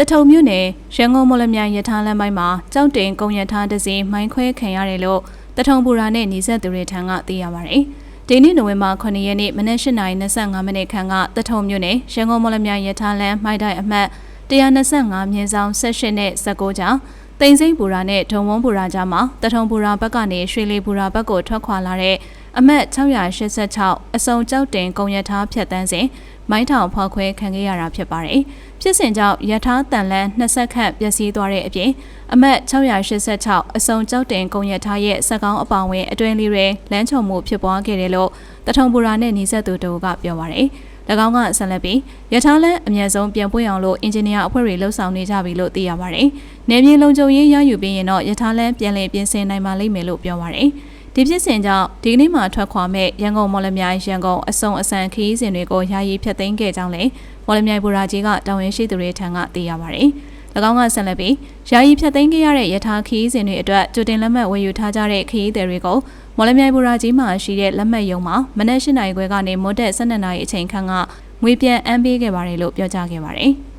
တထုံမြို့နယ်ရန်ကုန်မော်လမြိုင်ရထားလမ်းပိုင်းမှာကြောက်တင်ကုန်ရထားတစ်စီးမိုင်းခွဲခံရတယ်လို့တထုံပူရာနဲ့ညီဆက်သူတွေထံကသိရပါတယ်။ဒီနေ့နိုဝင်ဘာ9ရက်နေ့မနက်8:25မိနစ်ခန့်ကတထုံမြို့နယ်ရန်ကုန်မော်လမြိုင်ရထားလမ်းမိုက်တိုင်အမှတ်125မြင်းဆောင်18နဲ့19ကြောင်တိန်စိမ့်ပူရာနဲ့ဒုံဝုံပူရာကြားမှာတထုံပူရာဘက်ကနေရွှေလီပူရာဘက်ကိုထွက်ခွာလာတဲ့ အမှတ်686အစုံကြောက်တင်ကုန်ရထားဖြတ်တန်းစဉ်မိုင်းထောင်ဖောက်ခွဲခံခဲ့ရတာဖြစ်ပါတယ်။ဖြစ်စဉ်ကြောင့်ရထားတန်လန်း20ခန့်ပျက်စီးသွားတဲ့အပြင်အမှတ်686အစုံကြောက်တင်ကုန်ရထားရဲ့စက်ကောင်းအပောင်ဝင်အတွင်းလေးတွေလမ်းချုံမှုဖြစ်ပွားခဲ့တယ်လို့တထုံပူရာနဲ့ညီဆက်သူတို့ကပြောပါတယ်။၎င်းကဆက်လက်ပြီးရထားလမ်းအမြဲဆုံးပြန်ပွင့်အောင်လို့အင်ဂျင်နီယာအဖွဲ့တွေလှုပ်ဆောင်နေကြပြီလို့သိရပါတယ်။နယ်မြေလုံခြုံရေးရယူပြီးရင်တော့ရထားလမ်းပြန်လည်ပြင်ဆင်နိုင်ပါလိမ့်မယ်လို့ပြောပါတယ်။ ဒီဖြစ်စဉ်ကြောင့်ဒီကနေ့မှထွက်ခွာမဲ့ရန်ကုန်မော်လမြိုင်ရန်ကုန်အစုံအစံခရီးစဉ်တွေကိုယာယီဖျက်သိမ်းခဲ့ကြောင်းလည်းမော်လမြိုင်ဘူရာကြီးကတာဝန်ရှိသူတွေထံကသိရပါတယ်။၎င်းကဆက်လက်ပြီးယာယီဖျက်သိမ်းခဲ့ရတဲ့ရထားခရီးစဉ်တွေအတွက်ကြိုတင်လက်မှတ်ဝယ်ယူထားကြတဲ့ခရီးသည်တွေကိုမော်လမြိုင်ဘူရာကြီးမှာရှိတဲ့လက်မှတ်ရုံမှာမနက်၈နာရီခွဲကနေမွတ်တဲ့၁၂နာရီအချိန်ခန့်ကငွေပြန်အမ်းပေးခဲ့ပါတယ်လို့ပြောကြားခဲ့ပါတယ်။